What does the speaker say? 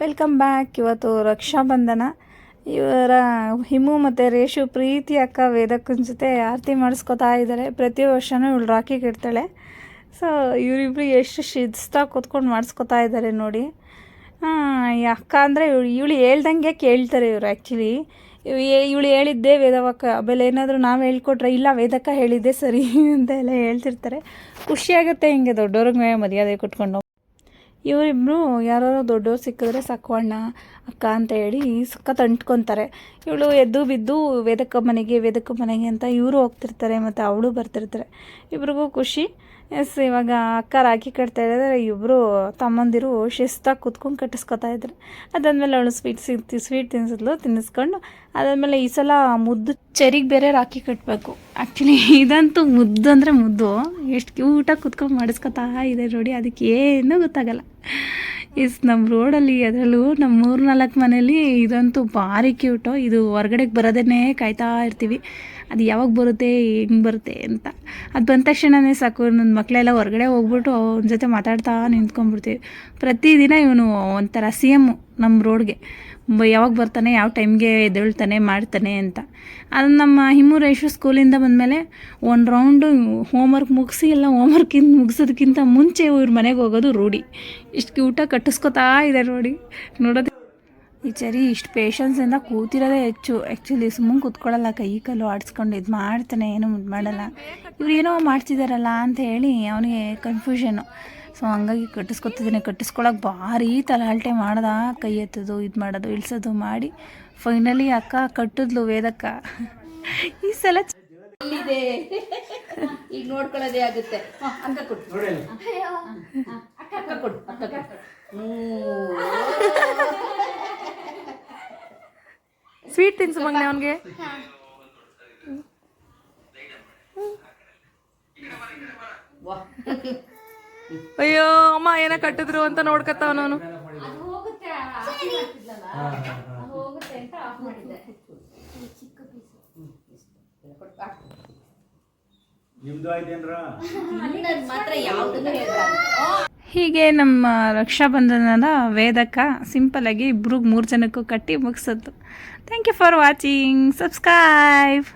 Welcome back ಇವತ್ತು ರಕ್ಷಾಬಂಧನ. ಇವರ ಹಿಮು ಮತ್ತು ರೇಷು ಪ್ರೀತಿ ಅಕ್ಕ ವೇದಕ್ಕನ ಜೊತೆ ಆರತಿ ಮಾಡಿಸ್ಕೊತಾ ಇದ್ದಾರೆ. ಪ್ರತಿ ವರ್ಷವೂ ಇವಳು ರಾಕಿ ಕಟ್ತಾಳೆ ಸೊ ಇವರಿಬ್ಬರು ಎಷ್ಟು ಶಿಸ್ತಾಗಿ ಕೂತ್ಕೊಂಡು ಮಾಡಿಸ್ಕೊತಾ ಇದ್ದಾರೆ ನೋಡಿ. ಅಕ್ಕ ಅಂದರೆ ಇವಳು ಇವಳು ಹೇಳ್ದಂಗೆ ಕೇಳ್ತಾರೆ ಇವರು ಆ್ಯಕ್ಚುಲಿ ಇವಳು ಹೇಳಿದ್ದೆ ವೇದವಕ್ಕ ಆಮೇಲೆ ಏನಾದರೂ ನಾವು ಹೇಳ್ಕೊಟ್ರೆ, ಇಲ್ಲ ವೇದಕ್ಕ ಹೇಳಿದ್ದೆ ಸರಿ ಅಂತ ಎಲ್ಲ ಹೇಳ್ತಿರ್ತಾರೆ. ಖುಷಿಯಾಗುತ್ತೆ ಹಿಂಗೆ ದೊಡ್ಡವ್ರಿಗೆ ಮರ್ಯಾದೆ ಕೊಟ್ಕೊಂಡು. ಇವರಿಬ್ಬರು ಯಾರು ದೊಡ್ಡವ್ರು ಸಿಕ್ಕಿದ್ರೆ ಸಾಕು ಅಣ್ಣ, ಅಕ್ಕ ಅಂತ ಹೇಳಿ ಸಖತ್ ಅಂಟ್ಕೊತಾರೆ. ಇವಳು ಎದ್ದು ಬಿದ್ದು ವೇದಕ್ಕ ಮನೆಗೆ ವೇದಕ್ಕ ಮನೆಗೆ ಅಂತ ಇವರು ಹೋಗ್ತಿರ್ತಾರೆ ಮತ್ತು ಅವಳು ಬರ್ತಿರ್ತಾರೆ. ಇಬ್ರಿಗೂ ಖುಷಿ. ಎಸ್ ಇವಾಗ ಅಕ್ಕ ರಾಖಿ ಕಟ್ತಾ ಇದ್ದಾರೆ. ಇಬ್ಬರು ತಮ್ಮಂದಿರು ಶಿಸ್ತಾಗಿ ಕುತ್ಕೊಂಡು ಕಟ್ಟಿಸ್ಕೊತಾ ಇದ್ದಾರೆ. ಅದಾದಮೇಲೆ ಅವಳು ಸ್ವೀಟ್ ಸಿಗ್ತಿ ಸ್ವೀಟ್ ತಿನ್ನಿಸಿದ್ಲು ತಿನ್ನಿಸ್ಕೊಂಡು ಅದಾದಮೇಲೆ ಈ ಸಲ ಮುದ್ದು ಚರಿಗೆ ಬೇರೆ ರಾಖಿ ಕಟ್ಟಬೇಕು ಆ್ಯಕ್ಚುಲಿ ಇದಂತೂ ಮುದ್ದು ಅಂದರೆ ಮುದ್ದು. ಎಷ್ಟು ಕ್ಯೂಟಾಗಿ ಕುತ್ಕೊಂಡು ಮಾಡಿಸ್ಕೊತಾ ಇದೆ ನೋಡಿ, ಅದಕ್ಕೆ ಏನೂ ಗೊತ್ತಾಗಲ್ಲ. ಇಸ್ ನಮ್ಮ ರೋಡಲ್ಲಿ, ಅದರಲ್ಲೂ ನಮ್ಮ ಮೂರು ನಾಲ್ಕು ಮನೇಲಿ ಇದಂತೂ ಭಾರಿ ಕ್ಯೂಟು ಇದು ಹೊರ್ಗಡೆಗೆ ಬರೋದನ್ನೇ ಕಾಯ್ತಾ ಇರ್ತೀವಿ. ಅದು ಯಾವಾಗ ಬರುತ್ತೆ, ಹೆಂಗೆ ಬರುತ್ತೆ ಅಂತ. ಅದು ಬಂದ ತಕ್ಷಣವೇ ಸಾಕು ನನ್ನ ಮಕ್ಕಳೆಲ್ಲ ಹೊರಗಡೆ ಹೋಗ್ಬಿಟ್ಟು ಅವನ ಜೊತೆ ಮಾತಾಡ್ತಾ ನಿಂತ್ಕೊಂಡ್ಬಿಡ್ತೀವಿ. ಪ್ರತಿದಿನ ಇವನು ಒಂಥರ ಸಿ ಎಮ್ಮು ನಮ್ಮ ರೋಡ್ಗೆ. ಯಾವಾಗ ಬರ್ತಾನೆ, ಯಾವ ಟೈಮ್ಗೆ ಎದ್ದೇಳ್ತಾನೆ, ಮಾಡ್ತಾನೆ ಅಂತ. ಅದು ನಮ್ಮ ಹಿಮ್ಮು ರೇಷು ಸ್ಕೂಲಿಂದ ಬಂದಮೇಲೆ ಒಂದು ರೌಂಡು ಹೋಮ್ವರ್ಕ್ ಮುಗಿಸಿ, ಎಲ್ಲ ಹೋಮ್ವರ್ಕಿಂದ ಮುಗಿಸೋದಕ್ಕಿಂತ ಮುಂಚೆ ಇವ್ರ ಮನೆಗೆ ಹೋಗೋದು ರೂಢಿ. ಇಷ್ಟು ಕ್ಯೂಟಾಗಿ ಕಟ್ಟಿಸ್ಕೊತಾ ಇದೆ ನೋಡಿ. ನೋಡೋದು ಈ ಚರಿ ಇಷ್ಟು ಪೇಷನ್ಸಿಂದ ಕೂತಿರೋದೇ ಹೆಚ್ಚು. ಆ್ಯಕ್ಚುಲಿ ಸುಮ್ಮನೆ ಕೂತ್ಕೊಳ್ಳಲ್ಲ ಕೈ ಕಲ್ಲು ಆಡಿಸ್ಕೊಂಡು ಇದು ಮಾಡ್ತಾನೆ ಏನು ಇದು ಮಾಡಲ್ಲ. ಇವ್ರು ಏನೋ ಮಾಡ್ತಿದ್ದಾರಲ್ಲ ಅಂತ ಹೇಳಿ ಅವನಿಗೆ ಕನ್ಫ್ಯೂಷನ್ ಸೊ ಹಂಗಾಗಿ ಕಟ್ಟಿಸ್ಕೊತಿದ್ದೀನಿ. ಕಟ್ಟಿಸ್ಕೊಳಕ್ಕೆ ಭಾರಿ ತಲಾಲ್ಟೆ ಮಾಡ್ದ ಕೈ ಎತ್ತೋದು ಇದು ಮಾಡೋದು ಇಳಿಸೋದು ಮಾಡಿ ಫೈನಲಿ ಅಕ್ಕ ಕಟ್ಟಿದ್ಲು ವೇದಕ್ಕ. ಈ ಸಲ ಈಗ ನೋಡ್ಕೊಳ್ಳೋದೇ ಆಗುತ್ತೆ ಹ, ಅಕ್ಕ ಕೊಡು ಅಕ್ಕ ಅಕ್ಕ ಕೊಡು ಅಕ್ಕ ಕೊಡು ಹ್ಮ್. ಸ್ವೀಟ್ ತಿನ್ಸು ಮಗನೆ ಅವನಿಗೆ. ಅಯ್ಯೋ ಅಮ್ಮ ಏನ ಕಟ್ಟಿದ್ರು ಅಂತ ನೋಡ್ಕತ್ತವನವನು. ನಿಮ್ದು ಆಯ್ತೇನ್ರ? ಮಾತ್ರ ಯಾವ್ದು ಹೀಗೆ ನಮ್ಮ ರಕ್ಷಾಬಂಧನದ ವೇದಕ್ಕ ಸಿಂಪಲಾಗಿ ಇಬ್ರಿಗೆ ಮೂರು ಜನಕ್ಕೂ ಕಟ್ಟಿ ಮುಗಿಸೋದು thank you for watching subscribe